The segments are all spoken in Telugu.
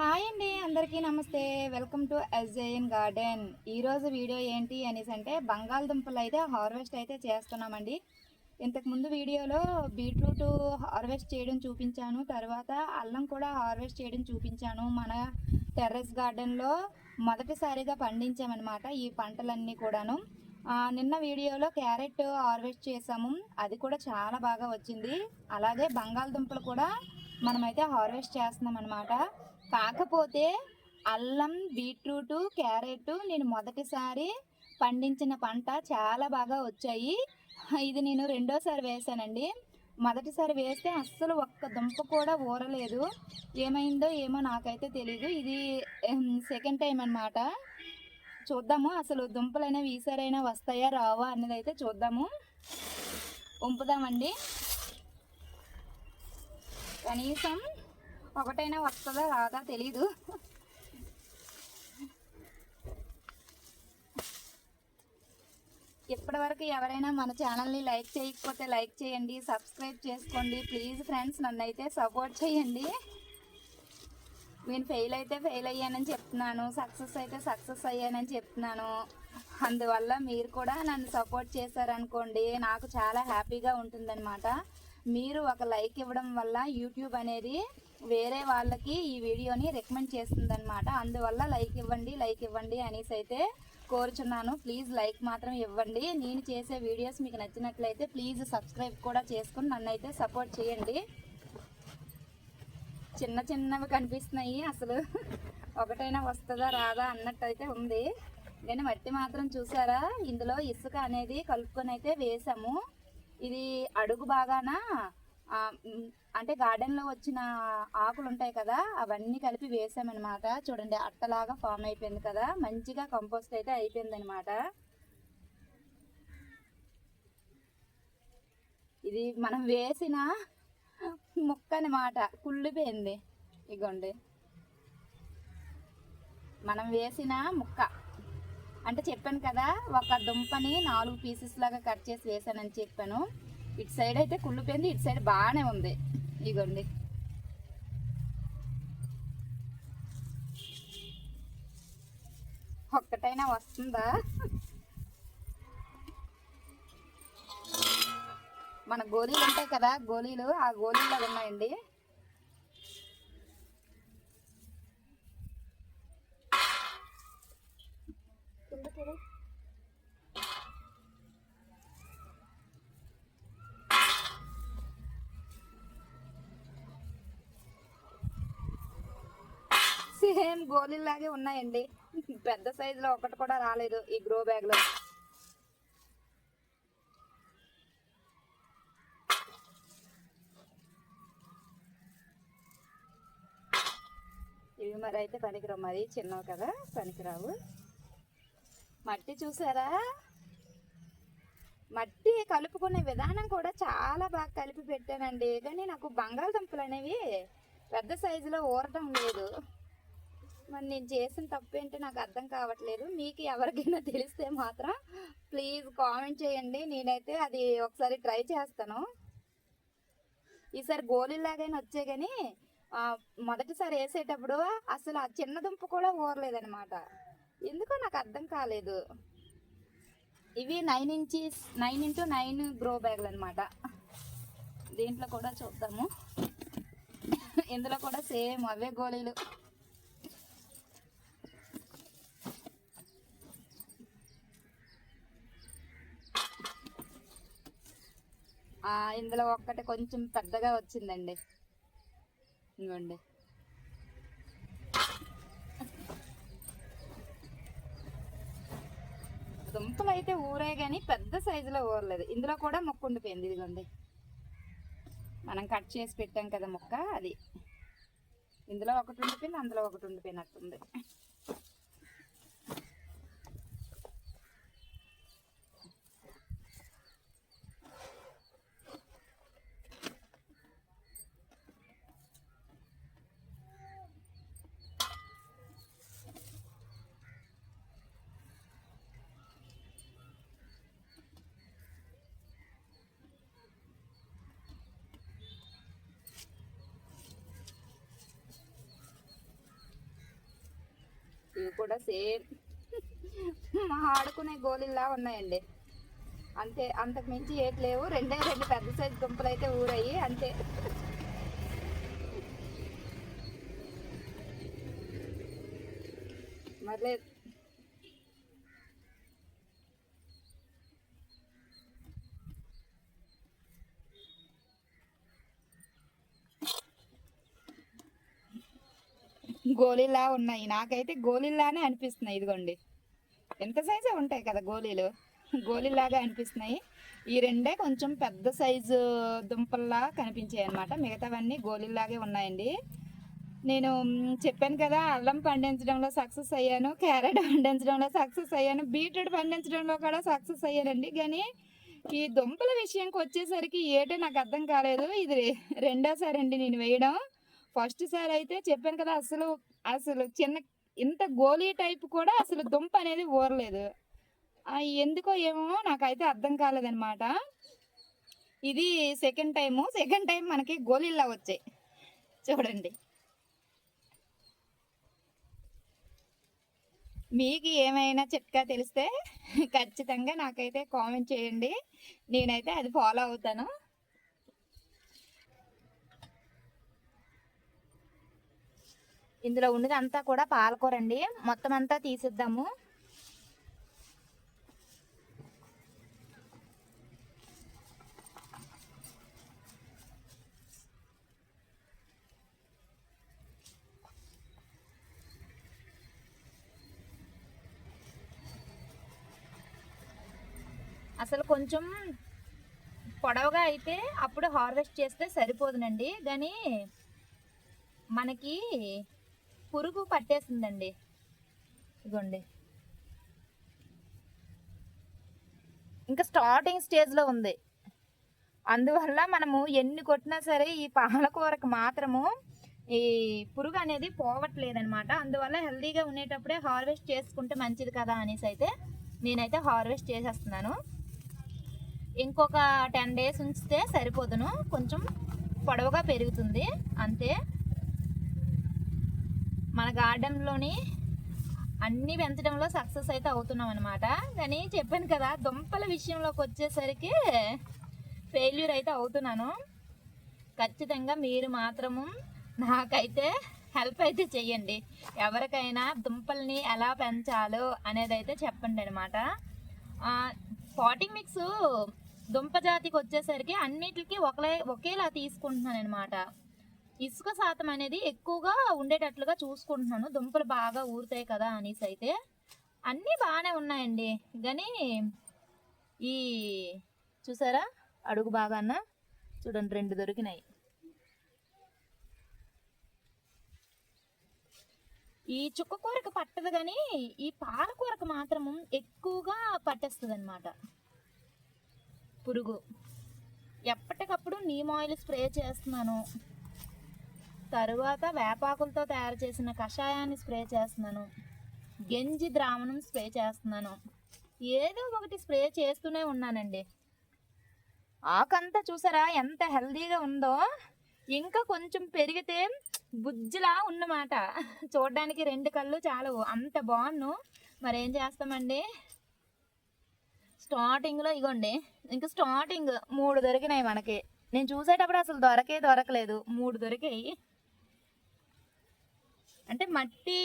హాయ్ అండి అందరికీ నమస్తే. Welcome to SJN garden. ఈరోజు వీడియో ఏంటి అనేసి అంటే బంగాళదుంపలు అయితే హార్వెస్ట్ అయితే చేస్తున్నామండి. ఇంతకుముందు వీడియోలో బీట్రూట్ హార్వెస్ట్ చేయడం చూపించాను తర్వాత అల్లం కూడా హార్వెస్ట్ చేయడం చూపించాను. మన టెర్రస్ గార్డెన్లో మొదటిసారిగా పండించామన్నమాట ఈ పంటలన్నీ కూడాను. నిన్న వీడియోలో క్యారెట్ హార్వెస్ట్ చేసాము అది కూడా చాలా బాగా వచ్చింది. అలాగే బంగాళదుంపలు కూడా మనమైతే హార్వెస్ట్ చేస్తున్నాం అనమాట కాకపోతే అల్లం బీట్రూటు క్యారెట్ నేను మొదటిసారి పండించిన పంట చాలా బాగా వచ్చాయి. ఇది నేను రెండోసారి వేసానండి. మొదటిసారి వేస్తే అస్సలు ఒక్క దుంప కూడా ఊరలేదు. ఏమైందో ఏమో నాకైతే తెలీదు. ఇది సెకండ్ టైం అన్నమాట. చూద్దాము అసలు దుంపలైనా ఈసారైనా వస్తాయా రావా అనేది అయితే చూద్దాము. ఉంపుదామండి. కనీసం ఒకటైనా వస్తుందా రాదా తెలీదు. ఇప్పటివరకు ఎవరైనా మన ఛానల్ని లైక్ చేయకపోతే లైక్ చేయండి సబ్స్క్రైబ్ చేసుకోండి. ప్లీజ్ ఫ్రెండ్స్ నన్ను అయితే సపోర్ట్ చేయండి. నేను ఫెయిల్ అయితే ఫెయిల్ అయ్యానని చెప్తున్నాను సక్సెస్ అయితే సక్సెస్ అయ్యానని చెప్తున్నాను. అందువల్ల మీరు కూడా నన్ను సపోర్ట్ చేశారనుకోండి నాకు చాలా హ్యాపీగా ఉంటుందన్నమాట. మీరు ఒక లైక్ ఇవ్వడం వల్ల యూట్యూబ్ అనేది వేరే వాళ్ళకి ఈ వీడియోని రికమెండ్ చేస్తుందనమాట అందువల్ల లైక్ ఇవ్వండి లైక్ ఇవ్వండి అనేసి అయితే కోరుచున్నాను. ప్లీజ్ లైక్ మాత్రం ఇవ్వండి. నేను చేసే వీడియోస్ మీకు నచ్చినట్లయితే ప్లీజ్ సబ్స్క్రైబ్ కూడా చేసుకుని నన్ను అయితే సపోర్ట్ చేయండి. చిన్న చిన్నవి కనిపిస్తున్నాయి అసలు. ఒకటైనా వస్తుందా రాదా అన్నట్టు అయితే ఉంది. నేను మట్టి మాత్రం చూసారా? ఇందులో ఇసుక అనేది కలుపుకొని అయితే వేసాము. ఇది అడుగు బాగానా అంటే గార్డెన్లో వచ్చిన ఆకులు ఉంటాయి కదా అవన్నీ కలిపి వేసామన్నమాట. చూడండి అట్టలాగా ఫామ్ అయిపోయింది కదా మంచిగా కంపోస్ట్ అయితే అయిపోయింది అనమాట ఇది మనం వేసిన ముక్క అనమాట కుళ్ళిపోయింది. ఇగోండి. మనం వేసిన ముక్క. అంటే చెప్పాను కదా ఒక దుంపని నాలుగు పీసెస్ లాగా కట్ చేసి వేసానని చెప్పాను. ఇటు సైడ్ అయితే కుళ్ళిపోయింది ఇటు సైడ్ బాగానే ఉంది. ఇగోండి ఒక్కటైనా వస్తుందా? మన గోళీలు ఉంటాయి కదా గోళీలు ఆ గోళీలు ఉన్నాయండి. సేమ్ గోళీలాగే ఉన్నాయండి. పెద్ద సైజులో ఒకటి కూడా రాలేదు ఈ గ్రో బ్యాగ్లో. ఇవి మరి అయితే పనికిరావు మరి చిన్నవి కదా పనికిరావు. మట్టి చూసారా? మట్టి కలుపుకునే విధానం కూడా చాలా బాగా కలిపి పెట్టానండి. కానీ నాకు బంగాళదుంపలు అనేవి పెద్ద సైజులో ఊరటం లేదు. మరి నేను చేసిన తప్పు ఏంటో నాకు అర్థం కావట్లేదు. మీకు ఎవరికైనా తెలిస్తే మాత్రం ప్లీజ్ కామెంట్ చేయండి. నేనైతే అది ఒకసారి ట్రై చేస్తాను. ఈసారి గోళీలాగైనా వచ్చాయి కానీ మొదటిసారి వేసేటప్పుడు అసలు ఆ చిన్న దుంప కూడా ఊరలేదనమాట ఎందుకో నాకు అర్థం కాలేదు. ఇవి nine inches nine into nine grow బ్యాగులు అనమాట దీంట్లో కూడా చూద్దాము. ఇందులో కూడా సేమ్ అవే గోళీలు. ఇందులో ఒక్కటి కొంచెం పెద్దగా వచ్చిందండి. ఇవ్వండి దుంపలు అయితే ఊరే కానీ పెద్ద సైజులో ఊరలేదు. ఇందులో కూడా మొక్క ఉండిపోయింది ఇదిగోండి. మనం కట్ చేసి పెట్టాం కదా మొక్క అది. ఇందులో ఒకటి ఉండిపోయింది అందులో ఒకటి ఉండిపోయినట్టుంది. ఇవి కూడా సేమ్. మా ఆడుకునే గోళీలా ఉన్నాయండి. అంతే అంతకు మించి ఏటి లేవు. రెండే రెండు పెద్ద సైజు దుంపలు అయితే ఊరయ్యి అంతే. మరలే గోళీలా ఉన్నాయి. నాకైతే గోళీలానే అనిపిస్తున్నాయి. ఇదిగోండి. ఎంత సైజే ఉంటాయి కదా గోళీలు? గోళీలాగా అనిపిస్తున్నాయి. ఈ రెండే కొంచెం పెద్ద సైజు దుంపల్లా కనిపించాయి అనమాట మిగతావన్నీ గోళీలాగే ఉన్నాయండి. నేను చెప్పాను కదా అల్లం పండించడంలో సక్సెస్ అయ్యాను క్యారెట్ పండించడంలో సక్సెస్ అయ్యాను బీట్రూట్ పండించడంలో కూడా సక్సెస్ అయ్యానండి. కానీ ఈ దుంపల విషయంకి వచ్చేసరికి ఏటో నాకు అర్థం కాలేదు. ఇది రెండోసారి అండి నేను వేయడం. ఫస్ట్ సారి అయితే చెప్పాను కదా అసలు అసలు చిన్న ఇంత గోలీ టైప్ కూడా అసలు దుంప అనేది ఊరలేదు. ఎందుకో ఏమో నాకైతే అర్థం కాలేదనమాట ఇది సెకండ్ టైము సెకండ్ టైం మనకి గోళీలా వచ్చాయి. చూడండి. మీకు ఏమైనా చిట్కా తెలిస్తే ఖచ్చితంగా నాకైతే కామెంట్ చేయండి. నేనైతే అది ఫాలో అవుతాను. ఇందులో ఉన్నది అంతా కూడా పాలకూర అండి మొత్తం అంతా తీసిద్దాము. అసలు కొంచెం పొడవుగా అయితే అప్పుడు హార్వెస్ట్ చేస్తే సరిపోదునండి. కానీ మనకి పురుగు పట్టేసిందండి. ఇదిగోండి. ఇంకా స్టార్టింగ్ స్టేజ్లో ఉంది. అందువల్ల మనము ఎన్ని కొట్టినా సరే ఈ పాలకూరకు మాత్రము ఈ పురుగు అనేది పోవట్లేదనమాట అందువల్ల హెల్తీగా ఉండేటప్పుడే హార్వెస్ట్ చేసుకుంటే మంచిది కదా అనేసి అయితే నేనైతే హార్వెస్ట్ చేసేస్తున్నాను. ఇంకొక టెన్ డేస్ ఉంచితే సరిపోదును. కొంచెం పొడవుగా పెరుగుతుంది. అంతే. మన గార్డెన్లోని అన్నీ పెంచడంలో సక్సెస్ అయితే అవుతున్నాం అనమాట కానీ చెప్పాను కదా దుంపల విషయంలోకి వచ్చేసరికి ఫెయిల్యూర్ అయితే అవుతున్నాను. ఖచ్చితంగా మీరు మాత్రము నాకైతే హెల్ప్ అయితే చెయ్యండి. ఎవరికైనా దుంపల్ని ఎలా పెంచాలో అనేది అయితే చెప్పండి అనమాట పాటింగ్ మిక్స్ దుంప జాతికి వచ్చేసరికి అన్నిటికీ ఒకలే ఒకేలా తీసుకుంటున్నాను అనమాట ఇసుక శాతం అనేది ఎక్కువగా ఉండేటట్లుగా చూసుకుంటున్నాను. దుంపలు బాగా ఊరుతాయి కదా అనేసి అయితే. అన్నీ బాగానే ఉన్నాయండి. కానీ ఈ చూసారా? అడుగు బాగాన చూడండి రెండు దొరికినాయి. ఈ చుక్క కూరకు పట్టదు కానీ ఈ పాలకూరకు మాత్రం ఎక్కువగా పట్టేస్తుంది అనమాట పురుగు. ఎప్పటికప్పుడు నీమ్ ఆయిల్ స్ప్రే చేస్తున్నాను. తరువాత వేపాకులతో తయారు చేసిన కషాయాన్ని స్ప్రే చేస్తున్నాను. గంజి ద్రావణం స్ప్రే చేస్తున్నాను. ఏదో ఒకటి స్ప్రే చేస్తూనే ఉన్నానండి. ఆకంతా చూసారా ఎంత హెల్దీగా ఉందో? ఇంకా కొంచెం పెరిగితే బుజ్జిలా ఉన్నమాట. చూడడానికి రెండు కళ్ళు చాలవు. అంత బాగున్ను మరి ఏం చేస్తామండి? స్టార్టింగ్లో ఇగోండి. ఇంకా స్టార్టింగ్ మూడు దొరికినాయి మనకి. నేను చూసేటప్పుడు అసలు దొరకే దొరకలేదు. మూడు దొరికాయి. అంటే మట్టి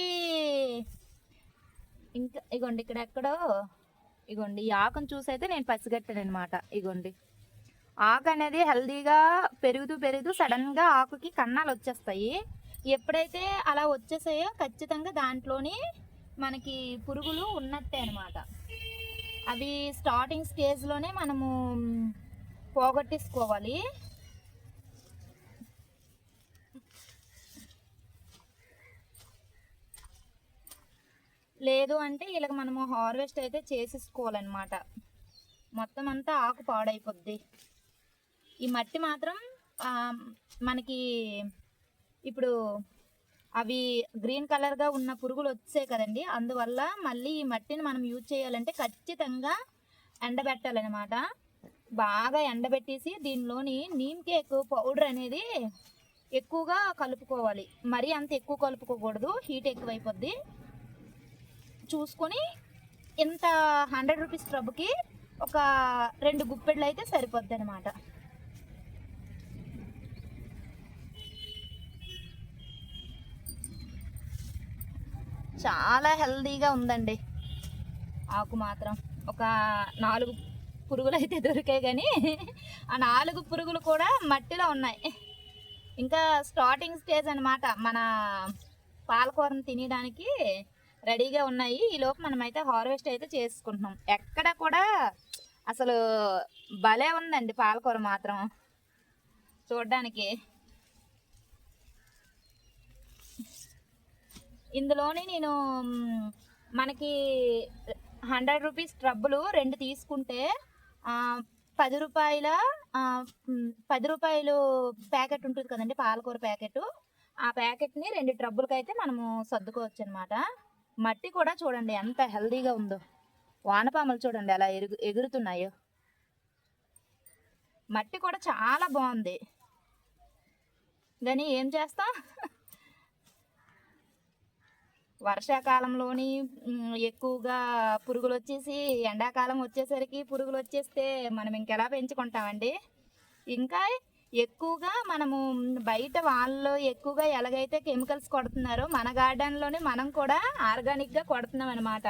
ఇంకా ఇగోండి ఇక్కడ ఎక్కడో ఇగోండి ఈ ఆకును చూసైతే నేను పసిగట్టాను అనమాట ఇగోండి. ఆకు అనేది హెల్దీగా పెరుగుతూ పెరుగుతూ సడన్గా ఆకుకి కన్నాలు వచ్చేస్తాయి. ఎప్పుడైతే అలా వచ్చేసాయో ఖచ్చితంగా దాంట్లోని మనకి పురుగులు ఉన్నట్టే అనమాట అవి స్టార్టింగ్ స్టేజ్లోనే మనము పోగొట్టేసుకోవాలి. లేదు అంటే ఇలాగ మనము హార్వెస్ట్ అయితే చేసేసుకోవాలన్నమాట. మొత్తం అంతా ఆకు పాడైపోద్ది. ఈ మట్టి మాత్రం మనకి ఇప్పుడు అవి గ్రీన్ కలర్గా ఉన్న పురుగులు వచ్చాయి కదండి. అందువల్ల మళ్ళీ ఈ మట్టిని మనం యూజ్ చేయాలంటే ఖచ్చితంగా ఎండబెట్టాలన్నమాట. బాగా ఎండబెట్టేసి దీనిలోని నీమ్ కేక్ పౌడర్ అనేది ఎక్కువగా కలుపుకోవాలి. మరీ అంత ఎక్కువ కలుపుకోకూడదు. హీట్ ఎక్కువైపోద్ది. చూసుకొని ఇంత హండ్రెడ్ రూపీస్ ట్రబ్కి ఒక రెండు గుప్పెళ్ళు అయితే సరిపోద్ది అనమాట చాలా హెల్దీగా ఉందండి. ఆకు మాత్రం ఒక నాలుగు పురుగులు అయితే దొరికాయి కానీ ఆ నాలుగు పురుగులు కూడా మట్టిలో ఉన్నాయి. ఇంకా స్టార్టింగ్ స్టేజ్ అనమాట మన పాలకూరను తినడానికి రెడీగా ఉన్నాయి. ఈ లోపు మనమైతే హార్వెస్ట్ అయితే చేసుకుంటున్నాం. ఎక్కడ కూడా అసలు భలే ఉందండి పాలకూర మాత్రం. చూడడానికి. ఇందులోని నేను మనకి హండ్రెడ్ రూపీస్ ట్రబ్బులు రెండు తీసుకుంటే పది రూపాయల పది రూపాయలు ప్యాకెట్ ఉంటుంది కదండి పాలకూర ప్యాకెట్. ఆ ప్యాకెట్ని రెండు ట్రబ్బులకైతే మనము సర్దుకోవచ్చు అనమాట మట్టి కూడా చూడండి ఎంత హెల్దీగా ఉందో. వానపాములు చూడండి అలా ఎరుగు ఎగురుతున్నాయో. మట్టి కూడా చాలా బాగుంది. కానీ ఏం చేస్తాం? వర్షాకాలంలోని ఎక్కువగా పురుగులు వచ్చేసి ఎండాకాలం వచ్చేసరికి పురుగులు వచ్చేస్తే మనం ఇంకెలా పెంచుకుంటామండి? ఇంకా ఎక్కువగా మనము బయట వాళ్ళు ఎక్కువగా ఎలాగైతే కెమికల్స్ కొడుతున్నారో మన గార్డెన్లోనే మనం కూడా ఆర్గానిక్గా కొడుతున్నాం అనమాట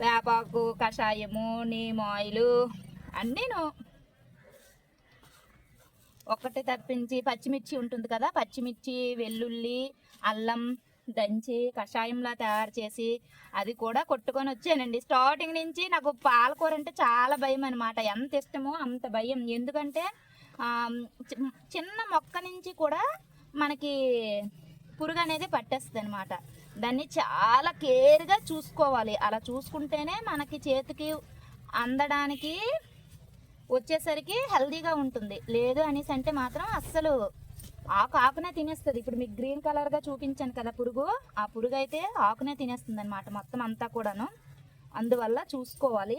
వేపాకు కషాయము నీమ్ ఆయిల్ అన్నీను. ఒకటి తప్పించి పచ్చిమిర్చి ఉంటుంది కదా పచ్చిమిర్చి వెల్లుల్లి అల్లం దంచి కషాయంలా తయారు చేసి అది కూడా కొట్టుకొని వచ్చానండి. స్టార్టింగ్ నుంచి నాకు పాలకూర అంటే చాలా భయం అనమాట ఎంత ఇష్టమో అంత భయం. ఎందుకంటే చిన్న మొక్క నుంచి కూడా మనకి పురుగు అనేది పట్టేస్తుంది అనమాట దాన్ని చాలా కేర్గా చూసుకోవాలి. అలా చూసుకుంటేనే మనకి చేతికి అందడానికి వచ్చేసరికి హెల్దీగా ఉంటుంది. లేదు అనేసి అంటే మాత్రం అస్సలు ఆకు ఆకునే తినేస్తుంది. ఇప్పుడు మీకు గ్రీన్ కలర్గా చూపించాను కదా పురుగు. ఆ పురుగు అయితే ఆకునే తినేస్తుంది అనమాట మొత్తం అంతా కూడాను. అందువల్ల చూసుకోవాలి.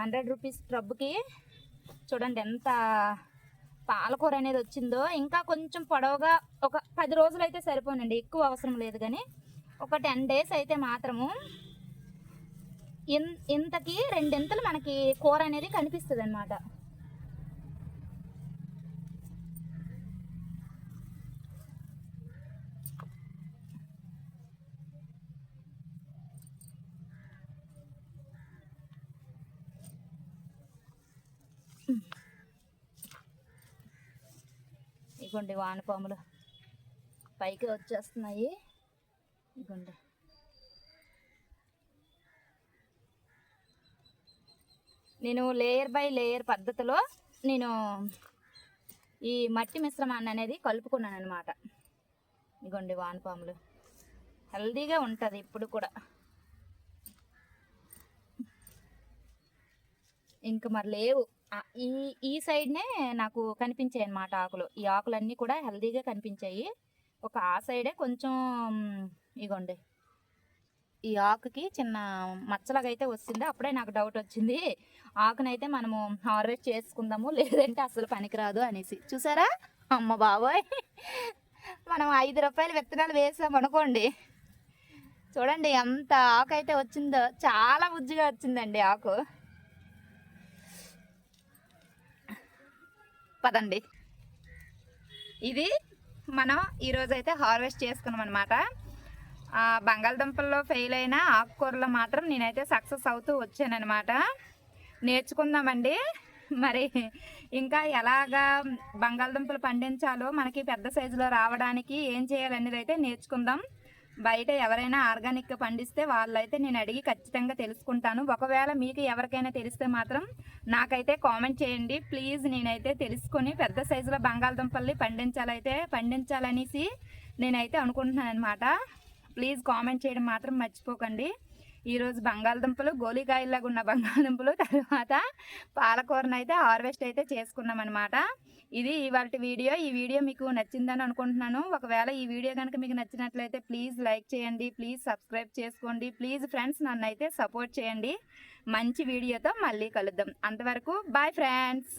హండ్రెడ్ రూపీస్ ట్రబ్కి చూడండి ఎంత పాలకూర అనేది వచ్చిందో. ఇంకా కొంచెం పొడవుగా ఒక పది రోజులు అయితే సరిపోనండి. ఎక్కువ అవసరం లేదు కానీ ఒక టెన్ డేస్ అయితే మాత్రము ఇన్- ఇంతకి రెండింతలు మనకి కూర అనేది కనిపిస్తుంది అనమాట ఇగోండి వానపాములు పైకి వచ్చేస్తున్నాయి. ఇగోండి నేను లేయర్ బై లేయర్ పద్ధతిలో నేను ఈ మట్టి మిశ్రమాన్ని అనేది కలుపుకున్నాను అనమాట ఇగోండి వానపాములు. హెల్దీగా ఉంటుంది ఇప్పుడు కూడా. ఇంకా మరి లేవు. ఈ ఈ సైడ్నే నాకు కనిపించాయి అన్నమాట ఆకులు. ఈ ఆకులన్నీ కూడా హెల్దీగా కనిపించాయి. ఒక ఆ సైడే కొంచెం ఇగోండి. ఈ ఆకుకి చిన్న మచ్చలాగా అయితే వస్తుంది. అప్పుడే నాకు డౌట్ వచ్చింది. ఆకునైతే మనము హార్వెస్ట్ చేసుకుందాము లేదంటే అసలు పనికిరాదు అనేసి. చూసారా? అమ్మ బాబోయ్! మనం ఐదు రూపాయలు విత్తనాలు వేసాం అనుకోండి. చూడండి ఎంత ఆకు అయితే వచ్చిందో చాలా బుజ్జిగా వచ్చిందండి ఆకు. పదండి. ఇది మనం ఈరోజు అయితే హార్వెస్ట్ చేసుకున్నాం అనమాట బంగాళదుంపల్లో ఫెయిల్ అయిన ఆకుకూరలో మాత్రం నేనైతే సక్సెస్ అవుతూ వచ్చానమాట నేర్చుకుందామండి. మరి ఇంకా ఎలాగా బంగాళదుంపలు పండించాలో మనకి పెద్ద సైజులో రావడానికి ఏం చేయాలనేది అయితే నేర్చుకుందాం. బయట ఎవరైనా ఆర్గానిక్గా పండిస్తే వాళ్ళైతే నేను అడిగి ఖచ్చితంగా తెలుసుకుంటాను. ఒకవేళ మీకు ఎవరికైనా తెలిస్తే మాత్రం నాకైతే కామెంట్ చేయండి. ప్లీజ్ నేనైతే తెలుసుకొని పెద్ద సైజులో బంగాళదుంపల్ని పండించాలైతే పండించాలనేసి నేనైతే అనుకుంటున్నాను అనమాట ప్లీజ్ కామెంట్ చేయడం మాత్రం మర్చిపోకండి. ఈరోజు బంగాళదుంపలు గోలికాయల్లాగా ఉన్న బంగాళదుంపలు తర్వాత పాలకూరను అయితే హార్వెస్ట్ అయితే చేసుకున్నాం అనమాట ఇది ఇవాళ వీడియో. ఈ వీడియో మీకు నచ్చిందని అనుకుంటున్నాను. ఒకవేళ ఈ వీడియో కనుక మీకు నచ్చినట్లయితే ప్లీజ్ లైక్ చేయండి ప్లీజ్ సబ్స్క్రైబ్ చేసుకోండి ప్లీజ్ ఫ్రెండ్స్ నన్ను అయితే సపోర్ట్ చేయండి. మంచి వీడియోతో మళ్ళీ కలుద్దాం. అంతవరకు బాయ్ ఫ్రెండ్స్.